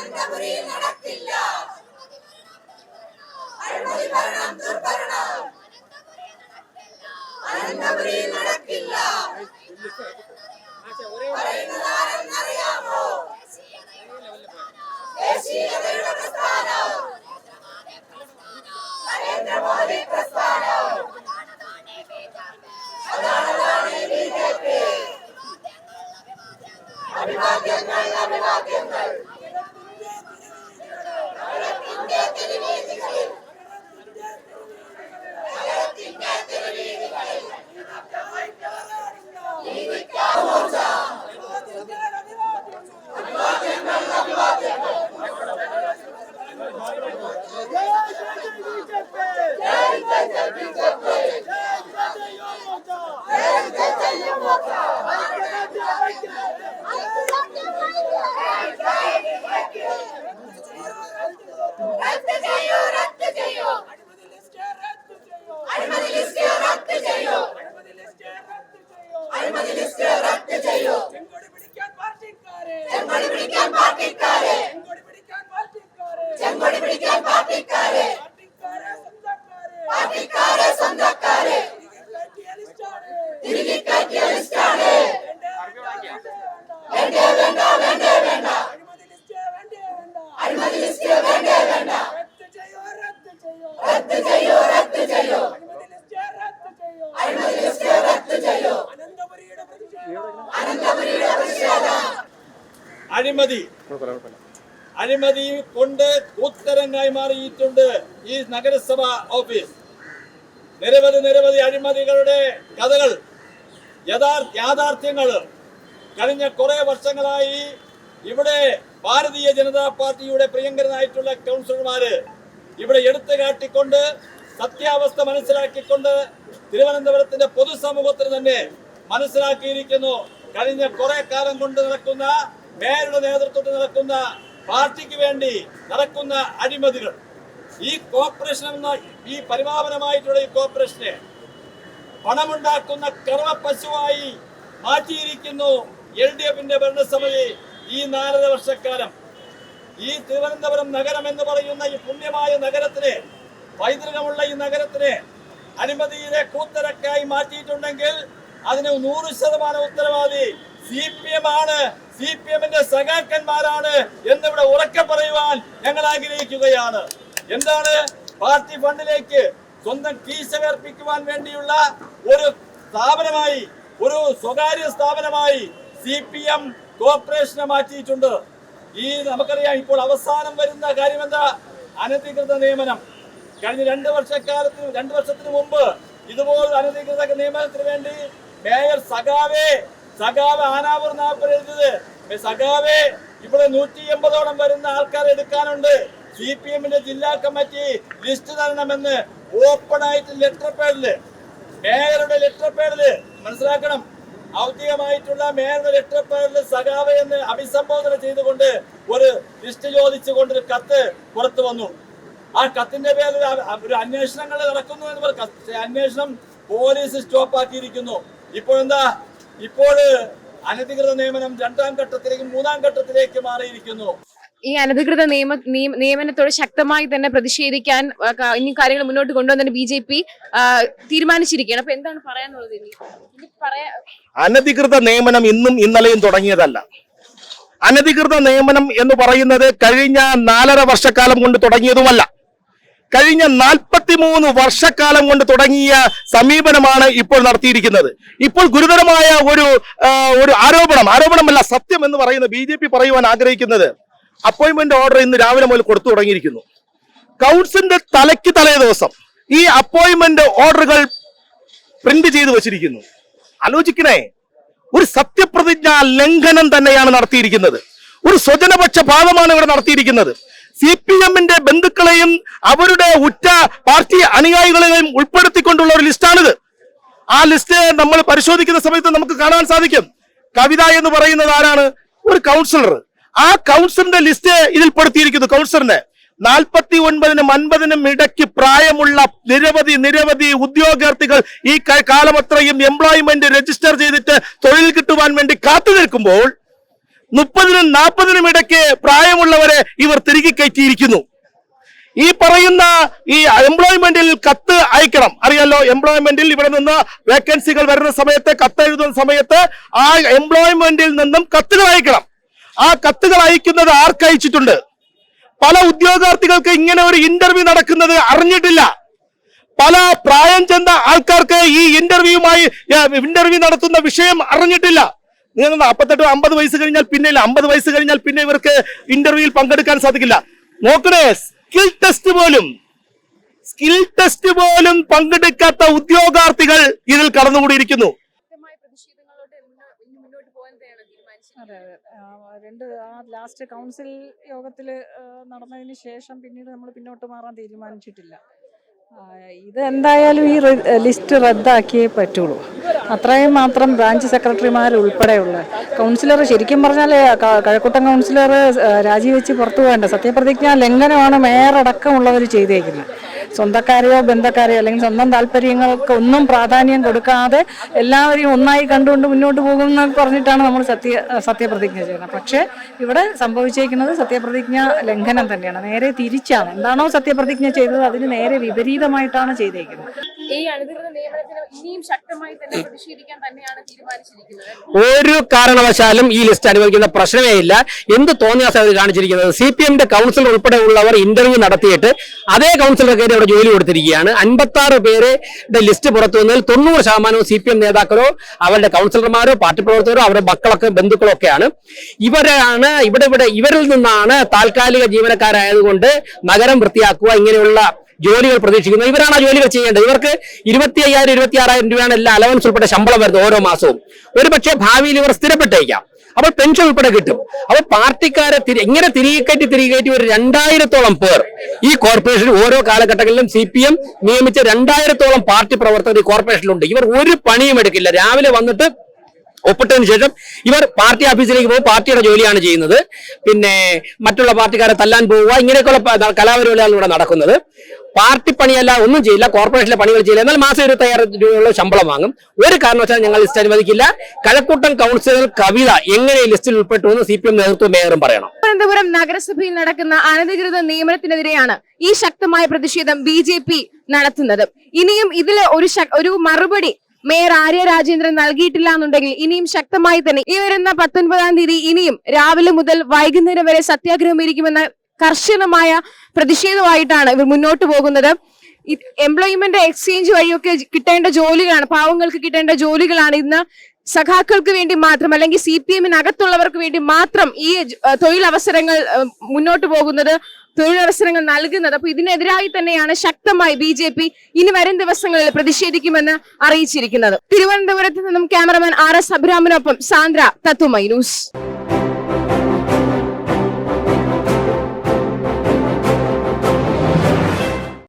അനന്തപുരിയിൽ നടക്കില്ല. അഴിമതി ഭരണം ദുർഭരണം. അനന്തപുരിയിൽ നടക്കില്ല. പറയുന്നത് അഴിമതി കൊണ്ട് കൂത്തരങ്ങായി മാറിയിട്ടുണ്ട് ഈ നഗരസഭ ഓഫീസ്. നിരവധി നിരവധി അഴിമതികളുടെ കഥകൾ യഥാർത്ഥ യാഥാർത്ഥ്യങ്ങൾ. കഴിഞ്ഞ കുറെ വർഷങ്ങളായി ഇവിടെ ഭാരതീയ ജനതാ പാർട്ടിയുടെ പ്രിയങ്കരനായിട്ടുള്ള കൗൺസിലർമാര് ഇവിടെ എടുത്തു കാട്ടിക്കൊണ്ട് സത്യാവസ്ഥ മനസ്സിലാക്കിക്കൊണ്ട് തിരുവനന്തപുരത്തിന്റെ പൊതുസമൂഹത്തിന് തന്നെ മനസ്സിലാക്കിയിരിക്കുന്നു. കഴിഞ്ഞ കുറെ കാലം കൊണ്ട് നടക്കുന്ന മേയറുടെ നേതൃത്വത്തിൽ നടക്കുന്ന പാർട്ടിക്ക് വേണ്ടി നടക്കുന്ന അഴിമതികൾ. ഈ കോർപ്പറേഷൻ എന്ന ഈ പരിമാപനമായിട്ടുള്ള ഈ കോർപ്പറേഷനെ പണമുണ്ടാക്കുന്ന കർമ്മ പശുവായി മാറ്റിയിരിക്കുന്നു എൽ ഡി എഫിന്റെ ഭരണസമിതി ഈ നാലര വർഷക്കാലം. ഈ തിരുവനന്തപുരം നഗരം എന്ന് പറയുന്ന ഈ പുണ്യമായ നഗരത്തിനെ പൈതൃകമുള്ള ഈ നഗരത്തിനെ അനുമതിയിലെ കൂത്തരക്കായി മാറ്റിയിട്ടുണ്ടെങ്കിൽ അതിന് നൂറ് ശതമാനം ഉത്തരവാദി സി പി എം ആണ്. സി പി എമ്മിന്റെ സഖാക്കന്മാരാണ് എന്നിവിടെ ഉറക്കെ പറയുവാൻ ഞങ്ങൾ ആഗ്രഹിക്കുകയാണ്. എന്താണ് പാർട്ടി ഫണ്ടിലേക്ക് സ്വന്തം കീശ വേർപ്പിക്കുവാൻ വേണ്ടിയുള്ള ഒരു സ്ഥാപനമായി ഒരു സ്വകാര്യ സ്ഥാപനമായി സി പി എം കോർപ്പറേഷനെ മാറ്റിയിട്ടുണ്ട്. ഈ നമുക്കറിയാം ഇപ്പോൾ അവസാനം വരുന്ന കാര്യം എന്താ അനധികൃത നിയമനം. കഴിഞ്ഞ രണ്ട് വർഷക്കാലത്തിന് രണ്ട് വർഷത്തിന് മുമ്പ് ഇതുപോലെ അനധികൃത നിയമനത്തിന് വേണ്ടി മേയർ സഖാവേ സഖാവ് ആനാവൂർ നാപ്പർ എഴുതിയത്. സഖാവേ ഇവിടെ നൂറ്റി എൺപതോളം വരുന്ന ആൾക്കാർ എടുക്കാനുണ്ട്. സി പി എമ്മിന്റെ ജില്ലാ കമ്മിറ്റി ലിസ്റ്റ് തരണമെന്ന് ഓപ്പൺ ആയിട്ട് ലെറ്റർ പേഡിൽ മേയറുടെ ലെറ്റർ പേഡിൽ മനസ്സിലാക്കണം. ഔദ്യോഗികമായിട്ടുള്ള മേയറുടെ ലെറ്റർ പേഡിൽ സഖാവ് എന്ന് അഭിസംബോധന ചെയ്തുകൊണ്ട് ഒരു ലിസ്റ്റ് ചോദിച്ചുകൊണ്ട് ഒരു കത്ത് പുറത്തു വന്നു. ആ കത്തിന്റെ പേരിൽ ഒരു അന്വേഷണങ്ങൾ നടക്കുന്നു എന്ന് പറഞ്ഞു അന്വേഷണം പോലീസ് സ്റ്റോപ്പ് ആക്കിയിരിക്കുന്നു ഇപ്പോഴെന്താ? ഇപ്പോൾ അനധികൃത നിയമനം രണ്ടാം ഘട്ടത്തിലേക്കും മൂന്നാം ഘട്ടത്തിലേക്ക് മാറിയിരിക്കുന്നു. ഈ അനധികൃത നിയമ നിയമനത്തോട് ശക്തമായി തന്നെ പ്രതിഷേധിക്കാൻ ഇനി കാര്യങ്ങൾ മുന്നോട്ട് കൊണ്ടുവന്നതിന് ബി ജെ പി തീരുമാനിച്ചിരിക്കുകയാണ്. അപ്പൊ എന്താണ് പറയാനുള്ളത് ഇനി? ഇനി പറയാ അനധികൃത നിയമനം ഇന്നും ഇന്നലെയും തുടങ്ങിയതല്ല. അനധികൃത നിയമനം എന്ന് പറയുന്നത് കഴിഞ്ഞ നാലര വർഷക്കാലം കൊണ്ട് തുടങ്ങിയതുമല്ല. കഴിഞ്ഞ നാൽപ്പത്തിമൂന്ന് വർഷക്കാലം കൊണ്ട് തുടങ്ങിയ സമീപനമാണ് ഇപ്പോൾ നടത്തിയിരിക്കുന്നത്. ഇപ്പോൾ ഗുരുതരമായ ഒരു ഒരു ആരോപണം ആരോപണമല്ല സത്യം എന്ന് പറയുന്ന ബി ജെ പി പറയുവാൻ ആഗ്രഹിക്കുന്നത്. അപ്പോയിന്റ്മെന്റ് ഓർഡർ ഇന്ന് രാവിലെ മുതൽ കൊടുത്തു തുടങ്ങിയിരിക്കുന്നു. കൗൺസിലിന്റെ തലയ്ക്ക് തലേ ദിവസം ഈ അപ്പോയിന്റ്മെന്റ് ഓർഡറുകൾ പ്രിന്റ് ചെയ്തു വെച്ചിരിക്കുന്നു. ആലോചിക്കണേ ഒരു സത്യപ്രതിജ്ഞ ലംഘനം തന്നെയാണ് നടത്തിയിരിക്കുന്നത്. ഒരു സ്വജനപക്ഷ പാദമാണ് ഇവിടെ നടത്തിയിരിക്കുന്നത്. സി പി എമ്മിന്റെ ബന്ധുക്കളെയും അവരുടെ ഉറ്റ പാർട്ടി അനുയായികളെയും ഉൾപ്പെടുത്തിക്കൊണ്ടുള്ള ഒരു ലിസ്റ്റാണിത്. ആ ലിസ്റ്റ് നമ്മൾ പരിശോധിക്കുന്ന സമയത്ത് നമുക്ക് കാണാൻ സാധിക്കും. കവിത എന്ന് പറയുന്നത് ആരാണ്? ഒരു കൗൺസിലർ. ആ കൗൺസിലറിന്റെ ലിസ്റ്റ് ഇതിൽ പെടുത്തിയിരിക്കുന്നു കൗൺസിലറിന്റെ നാൽപ്പത്തി ഒൻപതിനും അൻപതിനും ഇടയ്ക്ക് പ്രായമുള്ള നിരവധി നിരവധി ഉദ്യോഗാർത്ഥികൾ ഈ കാലമത്രയും എംപ്ലോയ്മെന്റ് രജിസ്റ്റർ ചെയ്തിട്ട് തൊഴിൽ കിട്ടുവാൻ വേണ്ടി കാത്തു നിൽക്കുമ്പോൾ മുപ്പതിനും നാൽപ്പതിനും ഇടയ്ക്ക് പ്രായമുള്ളവരെ ഇവർ തിരികെ കയറ്റിയിരിക്കുന്നു. ഈ പറയുന്ന ഈ എംപ്ലോയ്മെന്റിൽ കത്ത് അയക്കണം. അറിയാലോ എംപ്ലോയ്മെന്റിൽ ഇവിടെ നിന്ന് വേക്കൻസികൾ വരുന്ന സമയത്ത് കത്ത് എഴുതുന്ന സമയത്ത് ആ എംപ്ലോയ്മെന്റിൽ നിന്നും കത്തുകൾ അയക്കണം. ആ കത്തുകൾ അയക്കുന്നത് ആർക്ക് അയച്ചിട്ടുണ്ട്? പല ഉദ്യോഗാർത്ഥികൾക്ക് ഇങ്ങനെ ഒരു ഇന്റർവ്യൂ നടക്കുന്നത് അറിഞ്ഞിട്ടില്ല. പല പ്രായം ചെന്ന ആൾക്കാർക്ക് ഈ ഇന്റർവ്യൂമായി ഇന്റർവ്യൂ നടത്തുന്ന വിഷയം അറിഞ്ഞിട്ടില്ല. നിങ്ങൾ നാൽപ്പത്തെട്ട് അമ്പത് വയസ്സ് കഴിഞ്ഞാൽ പിന്നെ ഇല്ല. അമ്പത് വയസ്സ് കഴിഞ്ഞാൽ പിന്നെ ഇവർക്ക് ഇന്റർവ്യൂവിൽ പങ്കെടുക്കാൻ സാധിക്കില്ല. നോക്കണേ സ്കിൽ ടെസ്റ്റ് പോലും സ്കിൽ ടെസ്റ്റ് പോലും പങ്കെടുക്കാത്ത ഉദ്യോഗാർത്ഥികൾ ഇതിൽ കടന്നുകൂടിയിരിക്കുന്നു. രണ്ട് ആ ലാസ്റ്റ് കൗൺസിൽ യോഗത്തിൽ നടന്നതിന് ശേഷം പിന്നീട് നമ്മൾ പിന്നോട്ട് മാറാൻ തീരുമാനിച്ചിട്ടില്ല. ഇത് എന്തായാലും ഈ ലിസ്റ്റ് റദ്ദാക്കിയേ പറ്റുള്ളൂ. അത്രയും മാത്രം ബ്രാഞ്ച് സെക്രട്ടറിമാർ ഉൾപ്പെടെയുള്ള കൗൺസിലർ ശരിക്കും പറഞ്ഞാൽ കഴക്കൂട്ടം കൗൺസിലർ രാജിവെച്ച് പുറത്തു പോകേണ്ട സത്യപ്രതിജ്ഞ ലംഘനമാണ് മേയറടക്കമുള്ളവർ ചെയ്തേക്കുന്നത്. സ്വന്തക്കാരെയോ ബന്ധക്കാരെയോ അല്ലെങ്കിൽ സ്വന്തം താല്പര്യങ്ങൾക്ക് ഒന്നും പ്രാധാന്യം കൊടുക്കാതെ എല്ലാവരെയും ഒന്നായി കണ്ടുകൊണ്ട് മുന്നോട്ട് പോകുമെന്ന് പറഞ്ഞിട്ടാണ് നമ്മൾ സത്യ സത്യപ്രതിജ്ഞ ചെയ്യുന്നത്. പക്ഷേ ഇവിടെ സംഭവിച്ചേക്കുന്നത് സത്യപ്രതിജ്ഞ ലംഘനം തന്നെയാണ്. നേരെ തിരിച്ചാണ്. എന്താണോ സത്യപ്രതിജ്ഞ ചെയ്തത് അതിന് നേരെ വിപരീതമായിട്ടാണ് ചെയ്തേക്കുന്നത്. ഈ അനധികൃത നിയമനത്തിന് ഇനിയും ശക്തമായി തന്നെ പ്രതിഷേധിക്കാൻ തന്നെയാണ് തീരുമാനിച്ചിരിക്കുന്നത്. ഒരു കാരണവശാലും ഈ ലിസ്റ്റ് അനുവദിക്കുന്ന പ്രശ്നമേ ഇല്ല. എന്ത് തോന്നിയാസം അവർ കാണിച്ചിരിക്കുന്നത്? സി പി എമ്മിന്റെ കൗൺസിലർ ഉൾപ്പെടെയുള്ളവർ ഇന്റർവ്യൂ നടത്തിയിട്ട് അതേ കൗൺസിലർക്ക് അവിടെ ജോലി കൊടുത്തിരിക്കുകയാണ്. അൻപത്തി ആറ് പേരുടെ ലിസ്റ്റ് പുറത്തു വന്നാൽ തൊണ്ണൂറ് ശതമാനവും സി പി എം നേതാക്കളോ അവരുടെ കൗൺസിലർമാരോ പാർട്ടി പ്രവർത്തകരോ അവരുടെ മക്കളൊക്കെ ബന്ധുക്കളോ ഒക്കെയാണ് ഇവരാണ് ഇവിടെ ഇവിടെ ഇവരിൽ നിന്നാണ് താൽക്കാലിക ജീവനക്കാരായതുകൊണ്ട് നഗരം വൃത്തിയാക്കുക ഇങ്ങനെയുള്ള ജോലികൾ പ്രതീക്ഷിക്കുന്നത്. ഇവരാണ് ആ ജോലികൾ ചെയ്യേണ്ടത്. ഇവർക്ക് ഇരുപത്തി അയ്യായിരം ഇരുപത്തി ആറായിരം രൂപയാണ് എല്ലാ അലവൻസ് ഉൾപ്പെടെ ശമ്പളം വരുന്നത് ഓരോ മാസവും. ഒരു പക്ഷേ ഭാവിയിൽ ഇവർ സ്ഥിരപ്പെട്ടേക്കാം. അപ്പോൾ പെൻഷൻ ഉൾപ്പെടെ കിട്ടും. അപ്പോൾ പാർട്ടിക്കാരെ തിരി- ഇങ്ങനെ തിരികെ കയറ്റി തിരികെ കയറ്റി ഒരു രണ്ടായിരത്തോളം പേർ ഈ കോർപ്പറേഷൻ ഓരോ കാലഘട്ടങ്ങളിലും സി പി എം നിയമിച്ച രണ്ടായിരത്തോളം പാർട്ടി പ്രവർത്തകർ ഈ കോർപ്പറേഷനിലുണ്ട് ഇവർ ഒരു പണിയും എടുക്കില്ല. രാവിലെ വന്നിട്ട് ഒപ്പിട്ടതിന് ശേഷം ഇവർ പാർട്ടി ഓഫീസിലേക്ക് പോകും. പാർട്ടിയുടെ ജോലിയാണ് ചെയ്യുന്നത്. പിന്നെ മറ്റുള്ള പാർട്ടിക്കാരെ തല്ലാൻ പോവുക. ഇങ്ങനെയൊക്കെയുള്ള കലാപരിപാടികളാണ് ഇവിടെ നടക്കുന്നത്. പാർട്ടി പണിയല്ല ഒന്നും ചെയ്യില്ല കോർപ്പറേഷനിലെ പണികൾ ചെയ്യില്ല. എന്നാൽ മാസം ഇരുപത്തി അയ്യായിരം രൂപയുള്ള ശമ്പളം വാങ്ങും. ഒരു കാരണവശാലും ഞങ്ങൾ ലിസ്റ്റ് അനുവദിക്കില്ല. കഴക്കൂട്ടം കൗൺസിലർ കവിത എങ്ങനെ ലിസ്റ്റിൽ ഉൾപ്പെട്ടു എന്ന് സി പി എം നേതൃത്വം മേയറും പറയണം. തിരുവനന്തപുരം നഗരസഭയിൽ നടക്കുന്ന അനധികൃത നിയമനത്തിനെതിരെയാണ് ഈ ശക്തമായ പ്രതിഷേധം ബി ജെ പി നടത്തുന്നത്. ഇനിയും ഇതിൽ ഒരു ഒരു മറുപടി മേയർ ആര്യ രാജേന്ദ്രൻ നൽകിയിട്ടില്ല എന്നുണ്ടെങ്കിൽ ഇനിയും ശക്തമായി തന്നെ. ഈ വരുന്ന പത്തൊൻപതാം തീയതി ഇനിയും രാവിലെ മുതൽ വൈകുന്നേരം വരെ സത്യാഗ്രഹം ഇരിക്കുമെന്ന കർശനമായ പ്രതിഷേധമായിട്ടാണ് ഇവർ മുന്നോട്ട് പോകുന്നത്. എംപ്ലോയ്മെന്റ് എക്സ്ചേഞ്ച് വഴിയൊക്കെ കിട്ടേണ്ട ജോലികളാണ് പാവങ്ങൾക്ക് കിട്ടേണ്ട ജോലികളാണ് ഇന്ന് സഖാക്കൾക്ക് വേണ്ടി മാത്രം അല്ലെങ്കിൽ സി പി എമ്മിനകത്തുള്ളവർക്ക് വേണ്ടി മാത്രം ഈ തൊഴിലവസരങ്ങൾ മുന്നോട്ട് പോകുന്നത് തൊഴിലവസരങ്ങൾ നൽകുന്നത്. അപ്പൊ ഇതിനെതിരായി തന്നെയാണ് ശക്തമായി ബി ജെ പി ഇനി വരും ദിവസങ്ങളിൽ പ്രതിഷേധിക്കുമെന്ന് അറിയിച്ചിരിക്കുന്നത്. തിരുവനന്തപുരത്ത് നിന്നും ക്യാമറമാൻ ആർ എസ് അബ്രാമിനൊപ്പം സാന്ദ്ര തത്തുമൈ ന്യൂസ്.